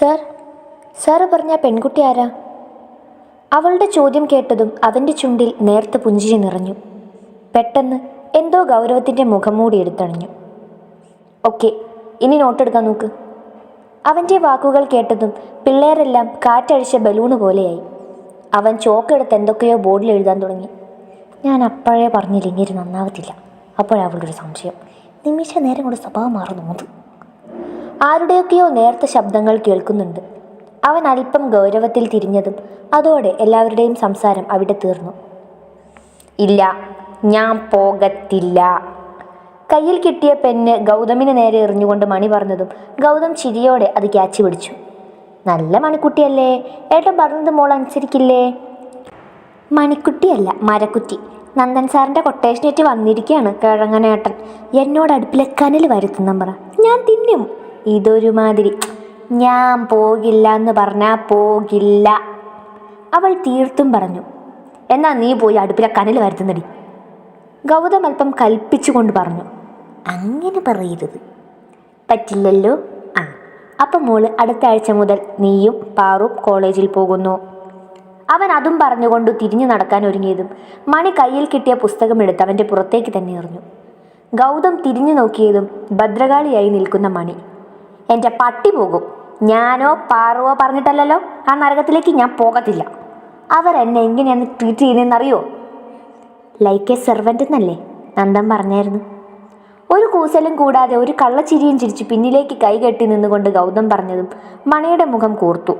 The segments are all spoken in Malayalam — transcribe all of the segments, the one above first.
സർ സാറ് പറഞ്ഞ പെൺകുട്ടി ആരാ? അവളുടെ ചോദ്യം കേട്ടതും അവന്റെ ചുണ്ടിൽ നേർത്ത പുഞ്ചിരി നിറഞ്ഞു. പെട്ടെന്ന് എന്തോ ഗൗരവത്തിന്റെ മുഖം മൂടി എടുത്തണിഞ്ഞു. ഓക്കെ ഇനി നോട്ടെടുക്കാൻ നോക്ക്. അവന്റെ വാക്കുകൾ കേട്ടതും പിള്ളേരെല്ലാം കാറ്റഴിച്ച ബലൂണ് പോലെയായി. അവൻ ചോക്കെടുത്ത് എന്തൊക്കെയോ ബോർഡിൽ എഴുതാൻ തുടങ്ങി. ഞാൻ അപ്പോഴേ പറഞ്ഞില്ല ഇങ്ങനെ നന്നാവത്തില്ല. അപ്പോഴവളുടെ ഒരു സംശയം. നിമിഷ നേരം കൊണ്ട് സ്വഭാവം മാറുന്നു ആരുടെയൊക്കെയോ നേർത്ത ശബ്ദങ്ങൾ കേൾക്കുന്നുണ്ട്. അവൻ അല്പം ഗൗരവത്തിൽ തിരിഞ്ഞതും അതോടെ എല്ലാവരുടെയും സംസാരം അവിടെ തീർന്നു. ഇല്ല ഞാൻ പോകത്തില്ല. കയ്യിൽ കിട്ടിയ പെണ്ണ് ഗൗതമിന് നേരെ എറിഞ്ഞുകൊണ്ട് മണി പറഞ്ഞതും ഗൗതം ചിരിയോടെ അത് ക്യാച്ച് പിടിച്ചു. നല്ല മണിക്കുട്ടിയല്ലേ? ഏട്ടൻ പറഞ്ഞത് മോൾ അനുസരിക്കില്ലേ? മണിക്കുട്ടിയല്ല മരക്കുറ്റി നന്ദൻ സാറിന്റെ കൊട്ടേഷനേറ്റ് വന്നിരിക്കുകയാണ് കിഴങ്ങനേട്ടൻ. എന്നോട് അടുപ്പിലെ കനൽ വരുത്തുന്ന പറ ഞാൻ തിന്നും. ഇതൊരു മാതിരി ഞാൻ പോകില്ല എന്ന് പറഞ്ഞാൽ പോകില്ല. അവൾ തീർത്തും പറഞ്ഞു എന്നാ നീ പോയി അടുപ്പിലെ കനൽ വരുത്തുന്നടി. ഗൗതം അല്പം കൽപ്പിച്ചുകൊണ്ട് പറഞ്ഞു അങ്ങനെ പറയരുത്. പറ്റില്ലല്ലോ. ആ അപ്പം മോൾ അടുത്ത ആഴ്ച മുതൽ നീയും പാറും കോളേജിൽ പോകുന്നു. അവൻ അതും പറഞ്ഞുകൊണ്ട് തിരിഞ്ഞു നടക്കാൻ ഒരുങ്ങിയതും മണി കയ്യിൽ കിട്ടിയ പുസ്തകം എടുത്ത് അവന്റെ പുറത്തേക്ക് തന്നെ എറിഞ്ഞു. ഗൗതം തിരിഞ്ഞു നോക്കിയതും ഭദ്രകാളിയായി നിൽക്കുന്ന മണി എന്റെ പട്ടി പോകും. ഞാനോ പാറുവോ പറഞ്ഞിട്ടല്ലല്ലോ? ആ നരകത്തിലേക്ക് ഞാൻ പോകത്തില്ല. അവർ എന്നെ എങ്ങനെയാണ് ട്രീറ്റ് ചെയ്യുന്നതെന്നറിയോ? ലൈക്ക് എ സെർവന്റ് എന്നല്ലേ? നന്ദൻ പറഞ്ഞായിരുന്നു. ഒരു കൂസലും കൂടാതെ ഒരു കള്ളച്ചിരിയും ചിരിച്ച് പിന്നിലേക്ക് കൈകെട്ടി നിന്നുകൊണ്ട് ഗൗതം പറഞ്ഞതും മണിയുടെ മുഖം കൂർത്തു.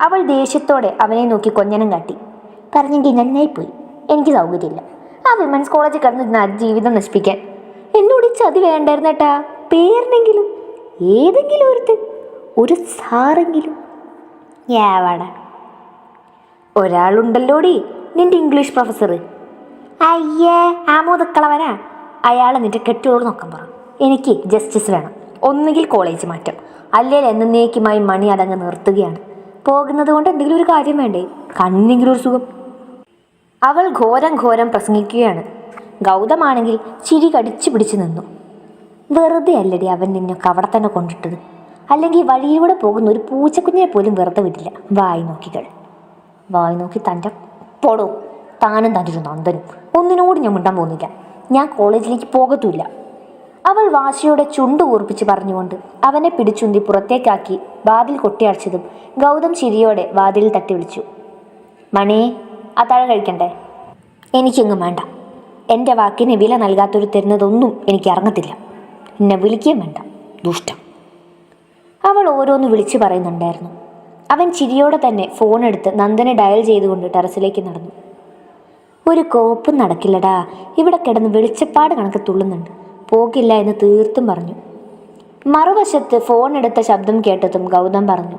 അവൾ ദേഷ്യത്തോടെ അവനെ നോക്കി കൊഞ്ഞനം കാട്ടി. പറഞ്ഞെങ്കിൽ നന്നായി പോയി എനിക്ക് സൗകര്യമില്ല. ആ വിമൻസ് കോളേജിൽ കിടന്നിരുന്ന ആ ജീവിതം നശിപ്പിക്കാൻ. എന്നോട് ചതി വേണ്ടായിരുന്നേട്ടാ. പേരിനെങ്കിലും. ഏതെങ്കിലും ഒരുത്ത് ഒരു സാറെങ്കിലും. ഏവാട ഒരാളുണ്ടല്ലോടി നിന്റെ ഇംഗ്ലീഷ് പ്രൊഫസർ അയ്യേ ആ അയാൾ നിന്റെ കെട്ടിയോട് നോക്കാൻ പറ. എനിക്ക് ജസ്റ്റിസ് വേണം. ഒന്നുകിൽ കോളേജ് മാറ്റം. അല്ലെങ്കിൽ എന്നേക്കുമായി മണി അതങ്ങ് നിർത്തുകയാണ്. പോകുന്നത് കൊണ്ട് എന്തെങ്കിലും ഒരു കാര്യം വേണ്ടേ? കണ്ണെങ്കിലും ഒരു സുഖം. അവൾ ഘോരം ഘോരം പ്രസംഗിക്കുകയാണ്. ഗൗതമാണെങ്കിൽ ചിരി കടിച്ചു പിടിച്ചു നിന്നു. വെറുതെ അല്ലടി അവൻ നിന്നൊക്കെ അവിടെ തന്നെ കൊണ്ടിട്ടത്. അല്ലെങ്കിൽ വഴിയിലൂടെ പോകുന്ന ഒരു പൂച്ചക്കുഞ്ഞിനെ പോലും വെറുതെ വിടില്ല. വായി നോക്കികൾ വായി നോക്കി തന്റെ പൊടോ. താനും തന്റെ നന്ദനും. ഒന്നിനോട് ഞാൻ മിണ്ടാൻ പോകുന്നില്ല. ഞാൻ കോളേജിലേക്ക് പോകത്തുമില്ല. അവൾ വാശിയോടെ ചുണ്ട് ഊർപ്പിച്ച് പറഞ്ഞുകൊണ്ട് അവനെ പിടിച്ചുന്തി പുറത്തേക്കാക്കി വാതിൽ കൊട്ടിയടച്ചതും ഗൗതം ചിരിയോടെ വാതിൽ തട്ടി വിളിച്ചു. മണി അത്താഴം കഴിക്കണ്ടേ? എനിക്കെങ്ങും വേണ്ട. എന്റെ വാക്കിന് വില നൽകാത്തൊരു തരുന്നതൊന്നും എനിക്ക് ഇറങ്ങത്തില്ല. എന്നെ വിളിക്കുകയും വേണ്ട. ദുഷ്ടം. അവൾ ഓരോന്ന് വിളിച്ചു പറയുന്നുണ്ടായിരുന്നു. അവൻ ചിരിയോടെ തന്നെ ഫോൺ എടുത്ത് നന്ദനെ ഡയൽ ചെയ്തുകൊണ്ട് ടെറസിലേക്ക് നടന്നു. ഒരു കോപ്പും നടക്കില്ലടാ. ഇവിടെ കിടന്ന് വെളിച്ചപ്പാട് കണക്ക് തുള്ളുന്നുണ്ട്. പോകില്ല എന്ന് തീർത്തും പറഞ്ഞു. മറുവശത്ത് ഫോൺ എടുത്ത ശബ്ദം കേട്ടതും ഗൗതം പറഞ്ഞു.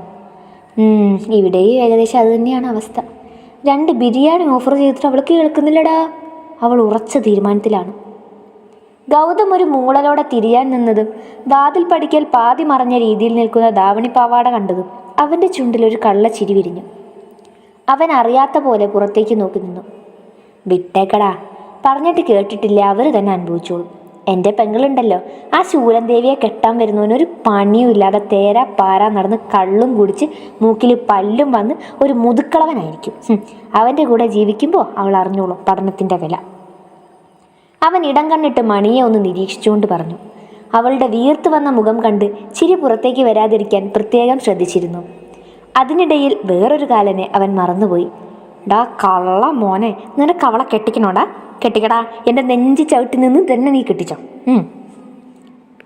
"ഉം, ഇവിടെയും ഏകദേശം അത് തന്നെയാണ് അവസ്ഥ. രണ്ട് ബിരിയാണി ഓഫർ ചെയ്തിട്ട് അവൾക്ക് കേൾക്കുന്നില്ലടാ. അവൾ ഉറച്ച തീരുമാനത്തിലാണ്. ഗൗതം ഒരു മൂളലോടെ തിരിയാൻ നിന്നതും വാതിൽ പടിക്കൽ പാതി മറഞ്ഞ രീതിയിൽ നിൽക്കുന്ന ദാവണി പാവാട കണ്ടതും അവന്റെ ചുണ്ടിൽ ഒരു കള്ള ചിരി വിരിഞ്ഞു. അവൻ അറിയാത്ത പോലെ പുറത്തേക്ക് നോക്കി നിന്നു. വിട്ടേക്കടാ പറഞ്ഞിട്ട് കേട്ടിട്ടില്ല അവർ തന്നെ അനുഭവിച്ചോളൂ. എന്റെ പെങ്ങളുണ്ടല്ലോ ആ ശൂലൻ ദേവിയെ കെട്ടാൻ വരുന്നവനൊരു പണിയും ഇല്ലാതെ തേരാ പാര നടന്ന് കള്ളും കുടിച്ച് മൂക്കിൽ പല്ലും വന്ന് ഒരു മുതുക്കളവനായിരിക്കും. അവന്റെ കൂടെ ജീവിക്കുമ്പോൾ അവൾ അറിഞ്ഞോളും പഠനത്തിന്റെ വില. അവൻ ഇടം കണ്ടിട്ട് മണിയെ ഒന്ന് നിരീക്ഷിച്ചുകൊണ്ട് പറഞ്ഞു. അവളുടെ വീർത്തു വന്ന മുഖം കണ്ട് ചിരി പുറത്തേക്ക് വരാതിരിക്കാൻ പ്രത്യേകം ശ്രദ്ധിച്ചിരുന്നു. അതിനിടയിൽ വേറൊരു കാലനെ അവൻ മറന്നുപോയി. ഡാ കള്ള മോനെ നിനക്ക് അവളെ കെട്ടിക്കണോടാ? കെട്ടിക്കടാ എന്റെ നെഞ്ചി ചവിട്ടി നിന്ന് തന്നെ നീ കെട്ടിച്ചോ.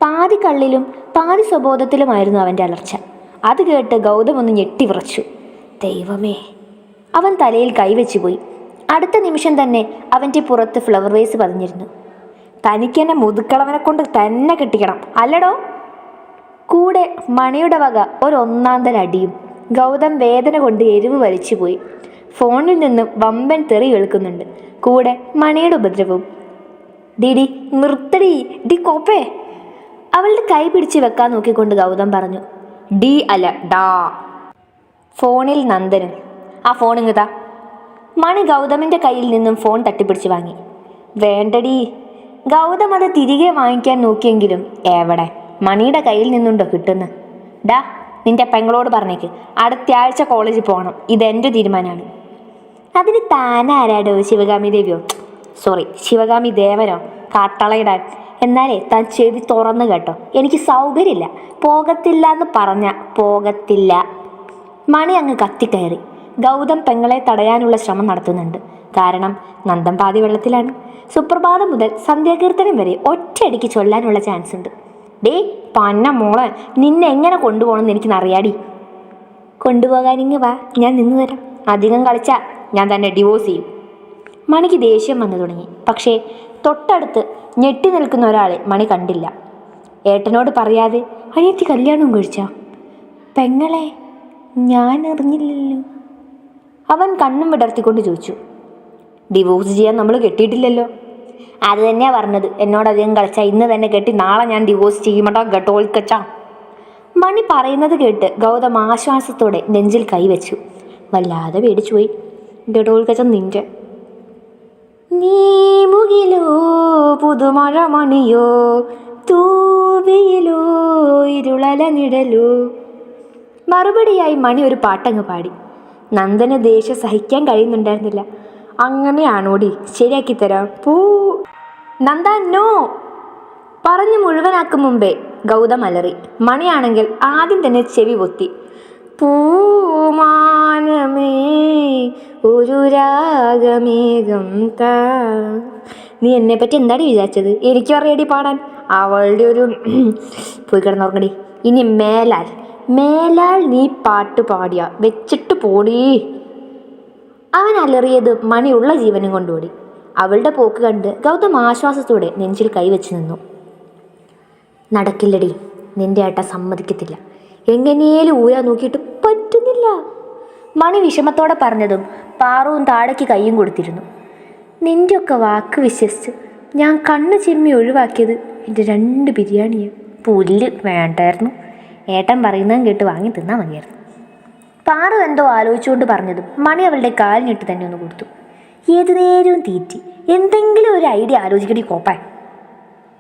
പാതി കള്ളിലും പാതി സ്വബോധത്തിലുമായിരുന്നു അവന്റെ അലർച്ച. അത് കേട്ട് ഗൗതം ഒന്ന് ഞെട്ടി വിറച്ചു. ദൈവമേ. അവൻ തലയിൽ കൈവച്ചു പോയി അടുത്ത നിമിഷം തന്നെ അവന്റെ പുറത്ത് ഫ്ലവർ വേസ് പതിഞ്ഞിരുന്നു. തനിക്ക് തന്നെ മുതുക്കളവനെ കൊണ്ട് തന്നെ കെട്ടിക്കണം അല്ലടോ? കൂടെ മണിയുടെ വക ഒരൊന്നാന്തര അടിയും ഗൗതം വേദന കൊണ്ട് എരിവ് വലിച്ചുപോയി ഫോണിൽ നിന്നും വമ്പൻ തെറി കേൾക്കുന്നുണ്ട്. കൂടെ മണിയുടെ ഉപദ്രവവും. ഡിഡി നിർത്തടി. ഡി കോപ്പേ. അവളുടെ കൈ പിടിച്ച് വെക്കാൻ നോക്കിക്കൊണ്ട് ഗൗതം പറഞ്ഞു ഡി അല്ല ഡാ. ഫോണിൽ നന്ദനും. ആ ഫോൺ ഇങ്ങതാ മണി ഗൗതമിന്റെ കയ്യിൽ നിന്നും ഫോൺ തട്ടിപ്പിടിച്ച് വാങ്ങി. വേണ്ടടി. ഗൗതം അത് തിരികെ വാങ്ങിക്കാൻ നോക്കിയെങ്കിലും എവിടെ? മണിയുടെ കയ്യിൽ നിന്നുണ്ടോ കിട്ടുന്ന? ഡാ നിന്റെ പെങ്ങളോട് പറഞ്ഞേക്ക്. അടുത്ത ആഴ്ച കോളേജിൽ പോകണം ഇതെന്റെ തീരുമാനമാണ് അതിന് താനാരാടോ ശിവഗാമി ദേവിയോ? സോറി ശിവഗാമി ദേവനോ? കാട്ടളയിടാൻ എന്നാലേ താൻ ചെവി തുറന്നു കേട്ടോ. എനിക്ക് സൗകര്യമില്ല. പോകത്തില്ല എന്ന് പറഞ്ഞ പോകത്തില്ല. മണി അങ്ങ് കത്തിക്കയറി. ഗൗതം പെങ്ങളെ തടയാനുള്ള ശ്രമം നടത്തുന്നുണ്ട്. കാരണം നന്ദം പാതി വെള്ളത്തിലാണ്. സുപ്രഭാതം മുതൽ സന്ധ്യാകീർത്തനം വരെ ഒറ്റയടിക്ക് ചൊല്ലാനുള്ള ചാൻസ് ഉണ്ട് ഡേ പന്ന മോളെ നിന്നെ എങ്ങനെ കൊണ്ടുപോകണമെന്ന് എനിക്കിന്നറിയാടി. കൊണ്ടുപോകാനിങ്ങ് വാ ഞാൻ നിന്ന് തരാം. അധികം കളിച്ചാൽ ഞാൻ തന്നെ ഡിവോഴ്സ് ചെയ്യും. മണിക്ക് ദേഷ്യം വന്നു തുടങ്ങി. പക്ഷേ തൊട്ടടുത്ത് ഞെട്ടി നിൽക്കുന്ന ഒരാളെ മണി കണ്ടില്ല. ഏട്ടനോട് പറയാതെ അനിയത്തി കല്യാണം കഴിച്ചാ? പെങ്ങളെ ഞാൻ അറിഞ്ഞില്ലല്ലോ അവൻ കണ്ണും വിടർത്തിക്കൊണ്ട് ചോദിച്ചു ഡിവോഴ്സ് ചെയ്യാൻ നമ്മൾ കെട്ടിയിട്ടില്ലല്ലോ? അത് തന്നെയാണ് പറഞ്ഞത്. എന്നോട് കളിച്ചാൽ ഇന്ന് തന്നെ കെട്ടി നാളെ ഞാൻ ഡിവോഴ്സ് ചെയ്യുമട്ടോ ഗട്ടോൽക്കച്ചാ മണി പറയുന്നത് കേട്ട് ഗൗതം ആശ്വാസത്തോടെ നെഞ്ചിൽ കൈവച്ചു. വല്ലാതെ പേടിച്ചുപോയി ഗട്ടോൽക്കച്ച നിന്റെ നീ മുകിലോ പുതുമഴ മണിയോ? തൂവിയിലോ ഇരുളല നിഴലോ? മറുപടിയായി മണി ഒരു പാട്ടങ്ങ് പാടി. നന്ദന് ദേഷ്യം സഹിക്കാൻ കഴിയുന്നുണ്ടായിരുന്നില്ല. അങ്ങനെയാണോടി? ശരിയാക്കി തരാം പൂ. നന്ദ നോ. പറഞ്ഞു മുഴുവനാക്കും മുമ്പേ ഗൗതം അലറി. മണിയാണെങ്കിൽ ആദ്യം തന്നെ ചെവി പൊത്തി. പൂമാനമേ ഒരു രാഗമേഘം താ. നീ എന്നെ പറ്റി എന്താടി വിചാരിച്ചത്? എനിക്കും അറിയടി പാടാൻ. അവളുടെ ഒരു പോയി കിടന്നുറങ്ങടി. ഇനി മേലാൽ. മേലാൽ നീ പാട്ട് പാടിയ. വെച്ചിട്ട് പോടി. അവൻ അലറിയത് മണിയുള്ള ജീവനും കൊണ്ടോടി. അവളുടെ പോക്ക് കണ്ട് ഗൗതം ആശ്വാസത്തോടെ നെഞ്ചിൽ കൈവച്ച് നിന്നു. നടക്കില്ലടി നിന്റെ ഏട്ട സമ്മതിക്കത്തില്ല. എങ്ങനെയും ഊരാ നോക്കിയിട്ട് പറ്റുന്നില്ല. മണി വിഷമത്തോടെ പറഞ്ഞതും പാറുവും താടയ്ക്ക് കൈയും കൊടുത്തിരുന്നു. നിന്റെയൊക്കെ വാക്ക് വിശ്വസിച്ച് ഞാൻ കണ്ണ് ചിമ്മി ഒഴിവാക്കിയത് എന്റെ രണ്ട് ബിരിയാണിയെ. പുല്ല് വേണ്ടായിരുന്നു. ഏട്ടൻ പറയുന്നതും കേട്ട് വാങ്ങി തിന്നാൻ മതിയായിരുന്നു. പാറു എന്തോ ആലോചിച്ചുകൊണ്ട് പറഞ്ഞതും മണി അവളുടെ കാലിനിട്ട് തന്നെ ഒന്ന് കൊടുത്തു. ഏത് നേരവും തീറ്റി. എന്തെങ്കിലും ഒരു ഐഡിയ ആലോചിക്കടി കോപ്പാൻ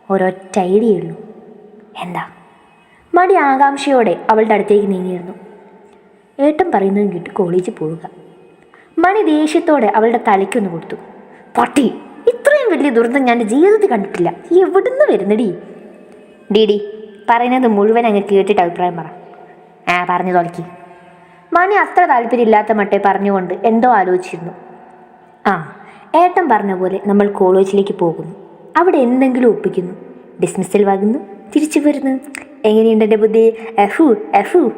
ഒരൊറ്റ ഐഡിയ ഉള്ളൂ. എന്താ? മടി ആകാംക്ഷയോടെ അവളുടെ അടുത്തേക്ക് നീങ്ങിയിരുന്നു. ഏട്ടൻ പറയുന്നതും കേട്ട് കോളേജിൽ പോവുക. മണി ദേഷ്യത്തോടെ അവളുടെ തലയ്ക്കൊന്ന് കൊടുത്തു. പട്ടി. ഇത്രയും വലിയ ദുരന്തം ഞാൻ ജീവിതത്തിൽ കണ്ടിട്ടില്ല. എവിടുന്ന് വരുന്നടി? ഡിഡി പറയുന്നത് മുഴുവൻ അങ്ങ് കേട്ടിട്ട് അഭിപ്രായം പറ. ആ പറഞ്ഞു തോൽക്കി മണി അത്ര താല്പര്യമില്ലാത്ത മട്ടെ പറഞ്ഞുകൊണ്ട് എന്തോ ആലോചിച്ചിരുന്നു. ആ ഏട്ടൻ പറഞ്ഞ പോലെ നമ്മൾ കോളേജിലേക്ക് പോകുന്നു. അവിടെ എന്തെങ്കിലും ഒപ്പിക്കുന്നു. ഡിസ്മിസിൽ വാങ്ങുന്നു. തിരിച്ചു വരുന്നു. എങ്ങനെയുണ്ട് എന്റെ ബുദ്ധി? എഫു എഫു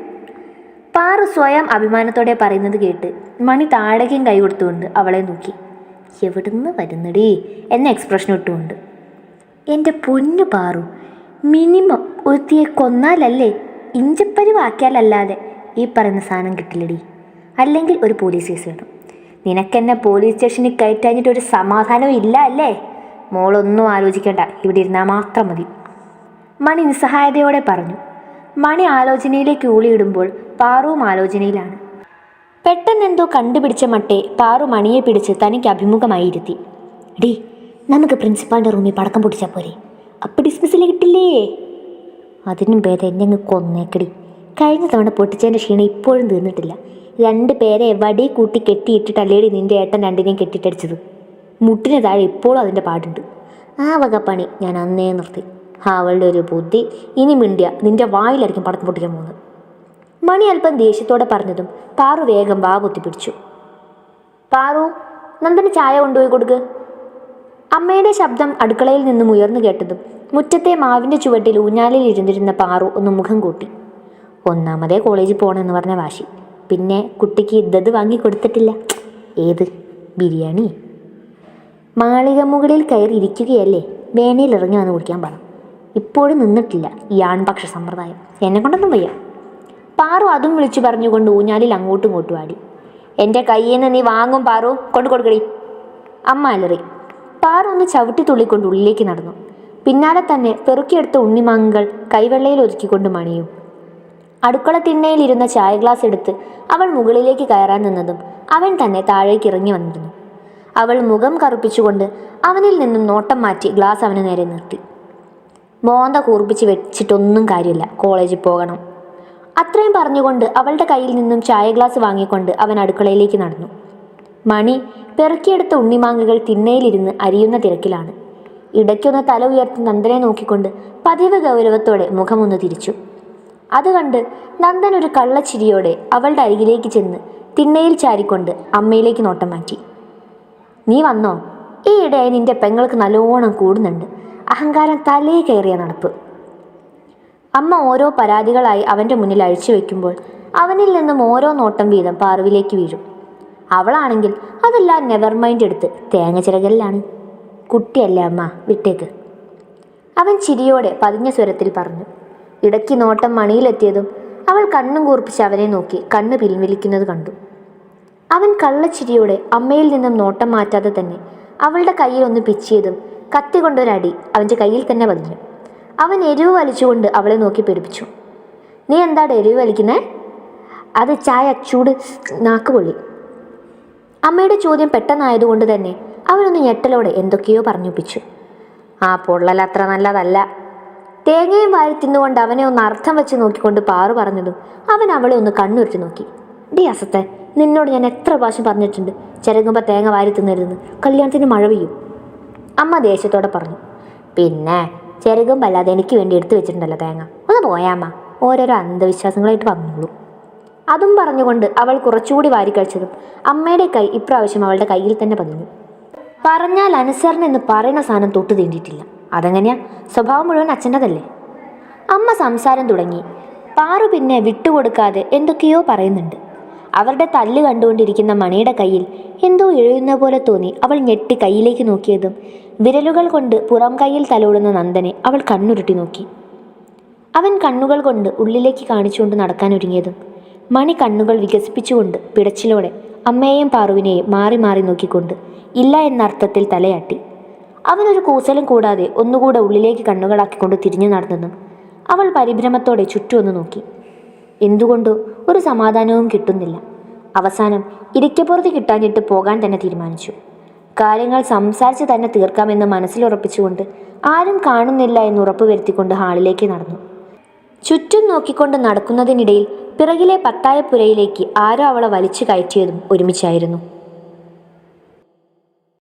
പാറു സ്വയം അഭിമാനത്തോടെ പറയുന്നത് കേട്ട് മണി താഴേക്കും കൈ കൊടുത്തുകൊണ്ട് അവളെ നോക്കി. എവിടുന്ന് വരുന്നടേ? എന്ന എക്സ്പ്രഷൻ ഇട്ടുകൊണ്ട്. എന്റെ പൊന്നു പാറു മിനിമം ഒരുത്തിയെ കൊന്നാലല്ലേ ഇഞ്ചപ്പരിവാക്കിയാലല്ലാതെ ഈ പറയുന്ന സാധനം കിട്ടില്ലടി. അല്ലെങ്കിൽ ഒരു പോലീസ് കേസ് വേണം. നിനക്കെന്നെ പോലീസ് സ്റ്റേഷനിൽ കയറ്റാഞ്ഞിട്ട് ഒരു സമാധാനവും ഇല്ല അല്ലേ? മോളൊന്നും ആലോചിക്കേണ്ട. ഇവിടെ ഇരുന്നാൽ മാത്രം മതി. മണി നിസ്സഹായതയോടെ പറഞ്ഞു. മണി ആലോചനയിലേക്ക് ഊളിയിടുമ്പോൾ പാറുവും ആലോചനയിലാണ്. പെട്ടെന്നെന്തോ കണ്ടുപിടിച്ച മട്ടെ പാറു മണിയെ പിടിച്ച് തനിക്ക് അഭിമുഖമായി ഇരുത്തി. ഡി നമുക്ക് പ്രിൻസിപ്പാളിന്റെ റൂമിൽ പടക്കം പൊട്ടിച്ചാൽ പോരെ? അപ്പം ഡിസ്മിസിൽ കിട്ടില്ലേ? അതിനും ഭേദം എന്നെ അങ്ങ് കൊന്നേക്കടി. കഴിഞ്ഞ തവണ പൊട്ടിച്ചതിന്റെ ക്ഷീണം ഇപ്പോഴും തീർന്നിട്ടില്ല. രണ്ട് പേരെ വടി കൂട്ടി കെട്ടിയിട്ടിട്ടല്ലേടി നിന്റെ ഏട്ടൻ രണ്ടിനെയും കെട്ടിട്ടടിച്ചത് മുട്ടിന് താഴെ ഇപ്പോഴും അതിന്റെ പാടുണ്ട്. ആ വക പണി ഞാൻ അന്നേ നിർത്തി. അവളുടെ ഒരു ബുദ്ധി. ഇനി മിണ്ടിയ നിന്റെ വായിലായിരിക്കും പടക്കം പൊട്ടിക്കാൻ പോകുന്നത്. മണി അല്പം ദേഷ്യത്തോടെ പറഞ്ഞതും പാറു വേഗം വാ കുത്തിപ്പിടിച്ചു പാറു നന്ദന് ചായ കൊണ്ടുപോയി കൊടുക്ക്. അമ്മയുടെ ശബ്ദം അടുക്കളയിൽ നിന്നും ഉയർന്നു കേട്ടതും മുറ്റത്തെ മാവിന്റെ ചുവട്ടിൽ ഊഞ്ഞാലിൽ ഇരുന്നിരുന്ന പാറു ഒന്ന് മുഖം കൂട്ടി. ഒന്നാമതേ കോളേജിൽ പോകണമെന്ന് പറഞ്ഞ വാശി. പിന്നെ കുട്ടിക്ക് ഇതത് വാങ്ങി കൊടുത്തിട്ടില്ല. ഏത്? ബിരിയാണി? മാളിക മുകളിൽ കയറി ഇരിക്കുകയല്ലേ? വേനയിൽ ഇറങ്ങി വന്ന് കുടിക്കാൻ പറ ഇപ്പോഴും നിന്നിട്ടില്ല ഈ ആൺപക്ഷ സമ്പ്രദായം. എന്നെ കൊണ്ടൊന്നും വയ്യ. പാറു അതും വിളിച്ചു പറഞ്ഞുകൊണ്ട് ഊഞ്ഞാലിൽ അങ്ങോട്ടും ഇങ്ങോട്ടും ആടി. എന്റെ കയ്യിൽ നിന്ന് നീ വാങ്ങും പാറു. കൊണ്ടു കൊടുക്കടി. അമ്മ അലറി. പാറു ഒന്ന് ചവിട്ടി തുള്ളിക്കൊണ്ട് ഉള്ളിലേക്ക് നടന്നു. പിന്നാലെ തന്നെ പെറുക്കിയെടുത്ത ഉണ്ണിമാങ്ങകൾ കൈവെള്ളയിൽ ഒതുക്കിക്കൊണ്ട് മണിയും. അടുക്കള തിണ്ണയിലിരുന്ന ചായ ഗ്ലാസ് എടുത്ത് അവൾ മുകളിലേക്ക് കയറാൻ നിന്നതും അവൻ തന്നെ താഴേക്ക് ഇറങ്ങി വന്നിരുന്നു. അവൾ മുഖം കറുപ്പിച്ചുകൊണ്ട് അവനിൽ നിന്നും നോട്ടം മാറ്റി ഗ്ലാസ് അവന് നേരെ നിർത്തി. മോന്ത കൂർപ്പിച്ച് വെച്ചിട്ടൊന്നും കാര്യമില്ല കോളേജിൽ പോകണം. അത്രയും പറഞ്ഞുകൊണ്ട് അവളുടെ കയ്യിൽ നിന്നും ചായ ഗ്ലാസ് വാങ്ങിക്കൊണ്ട് അവൻ അടുക്കളയിലേക്ക് നടന്നു. മണി പെറുക്കിയെടുത്ത ഉണ്ണിമാങ്ങകൾ തിണ്ണയിലിരുന്ന് അരിയുന്ന തിരക്കിലാണ്. ഇടയ്ക്കൊന്ന് തല ഉയർത്തി നന്ദനെ നോക്കിക്കൊണ്ട് പതിവ് ഗൗരവത്തോടെ മുഖമൊന്ന് തിരിച്ചു. അത് കണ്ട് നന്ദൻ ഒരു കള്ളച്ചിരിയോടെ അവളുടെ അരികിലേക്ക് ചെന്ന് തിണ്ണയിൽ ചാരിക്കൊണ്ട് അമ്മയിലേക്ക് നോട്ടം മാറ്റി. നീ വന്നോ? ഈ ഇടയായി നിന്റെ പെങ്ങൾക്ക് നല്ലോണം കൂടുന്നുണ്ട്. അഹങ്കാരം തലേ കയറിയ നടപ്പ്. അമ്മ ഓരോ പരാതികളായി അവന്റെ മുന്നിൽ അഴിച്ചു വയ്ക്കുമ്പോൾ അവനിൽ നിന്നും ഓരോ നോട്ടം വീതം പാർവിലേക്ക് വീഴും. അവളാണെങ്കിൽ അതെല്ലാം നെവർ മൈൻഡ് എടുത്ത് തേങ്ങ ചിറകലിലാണ് കുട്ടിയല്ലേ അമ്മ വിട്ടേക്ക് അവൻ ചിരിയോടെ പതിഞ്ഞ സ്വരത്തിൽ പറഞ്ഞു. ഇടയ്ക്ക് നോട്ടം മണിയിലെത്തിയതും അവൾ കണ്ണും കൂർപ്പിച്ച് അവനെ നോക്കി കണ്ണ് പിൻവലിക്കുന്നത് കണ്ടു. അവൻ കള്ളച്ചിരിയോടെ അമ്മയിൽ നിന്നും നോട്ടം മാറ്റാതെ തന്നെ അവളുടെ കയ്യിൽ ഒന്ന് പിച്ചിയതും കത്തി കൊണ്ടൊരടി അവന്റെ കയ്യിൽ തന്നെ പതിഞ്ഞു. അവൻ എരിവ് വലിച്ചുകൊണ്ട് അവളെ നോക്കി പിടിപ്പിച്ചു. നീ എന്താണ് എരിവ് വലിക്കുന്നേ? അത് ചായ ചൂട് നാക്ക് പൊള്ളി. അമ്മയുടെ ചോദ്യം പെട്ടെന്നായതുകൊണ്ട് തന്നെ അവനൊന്ന് ഞെട്ടലോടെ എന്തൊക്കെയോ പറഞ്ഞൊപ്പിച്ചു ആ പൊള്ളൽ അത്ര നല്ലതല്ല. തേങ്ങയും വാരി തിന്നുകൊണ്ട് അവനെ ഒന്ന് അർത്ഥം വെച്ച് നോക്കിക്കൊണ്ട് പാറു പറഞ്ഞതും അവൻ അവളെ ഒന്ന് കണ്ണുരുത്തി നോക്കി. ഡി അസത്തെ നിന്നോട് ഞാൻ എത്ര പ്രാവശ്യം പറഞ്ഞിട്ടുണ്ട് ചിരകുമ്പോൾ തേങ്ങ വാരി തിന്നരുതെന്ന്. കല്യാണത്തിന് മഴ പെയ്യും. അമ്മ ദേഷ്യത്തോടെ പറഞ്ഞു. പിന്നെ ചെറുകുമ്പോൾ അല്ലാതെ എനിക്ക് വേണ്ടി എടുത്തു വെച്ചിട്ടുണ്ടല്ലോ തേങ്ങ. ഒന്ന് പോയാമ്മ ഓരോരോ അന്ധവിശ്വാസങ്ങളായിട്ട് വന്നോളൂ. അതും പറഞ്ഞുകൊണ്ട് അവൾ കുറച്ചുകൂടി വാരിക്കഴിച്ചതും അമ്മയുടെ കൈ ഇപ്രാവശ്യം അവളുടെ കയ്യിൽ തന്നെ പതിഞ്ഞു. പറഞ്ഞാൽ അനുസരണ എന്ന് പറയുന്ന സാധനം തൊട്ട് തീണ്ടിയിട്ടില്ല അതെങ്ങനെയാ? സ്വഭാവം മുഴുവൻ അച്ഛന്റെതല്ലേ? അമ്മ സംസാരം തുടങ്ങി. പാറു പിന്നെ വിട്ടുകൊടുക്കാതെ എന്തൊക്കെയോ പറയുന്നുണ്ട്. അവരുടെ തല്ല് കണ്ടുകൊണ്ടിരിക്കുന്ന മണിയുടെ കയ്യിൽ എന്തോ എഴുതുന്ന പോലെ തോന്നി അവൾ ഞെട്ടി കയ്യിലേക്ക് നോക്കിയതും വിരലുകൾ കൊണ്ട് പുറം കയ്യിൽ തലോടുന്ന നന്ദനെ അവൾ കണ്ണുരുട്ടി നോക്കി. അവൻ കണ്ണുകൾ കൊണ്ട് ഉള്ളിലേക്ക് കാണിച്ചുകൊണ്ട് നടക്കാൻ ഒരുങ്ങിയതും മണി കണ്ണുകൾ വികസിപ്പിച്ചുകൊണ്ട് പിടച്ചിലോടെ അമ്മയെയും പാറുവിനെയും മാറി മാറി നോക്കിക്കൊണ്ട് ഇല്ല എന്ന അർത്ഥത്തിൽ തലയാട്ടി. അവനൊരു കൂസലും കൂടാതെ ഒന്നുകൂടെ ഉള്ളിലേക്ക് കണ്ണുകളാക്കിക്കൊണ്ട് തിരിഞ്ഞു നടന്നതും അവൾ പരിഭ്രമത്തോടെ ചുറ്റും ഒന്ന് നോക്കി. എന്തുകൊണ്ടോ ഒരു സമാധാനവും കിട്ടുന്നില്ല. അവസാനം ഇരിക്കപ്പുറത്ത് കിട്ടാഞ്ഞിട്ട് പോകാൻ തന്നെ തീരുമാനിച്ചു. കാര്യങ്ങൾ സംസാരിച്ച് തന്നെ തീർക്കാമെന്ന് മനസ്സിലുറപ്പിച്ചുകൊണ്ട് ആരും കാണുന്നില്ല എന്ന് ഉറപ്പുവരുത്തിക്കൊണ്ട് ഹാളിലേക്ക് നടന്നു. ചുറ്റും നോക്കിക്കൊണ്ട് നടക്കുന്നതിനിടയിൽ പിറകിലെ പത്തായപ്പുരയിലേക്ക് ആരോ അവളെ വലിച്ചു കയറ്റിയതും ഒരുമിച്ചായിരുന്നു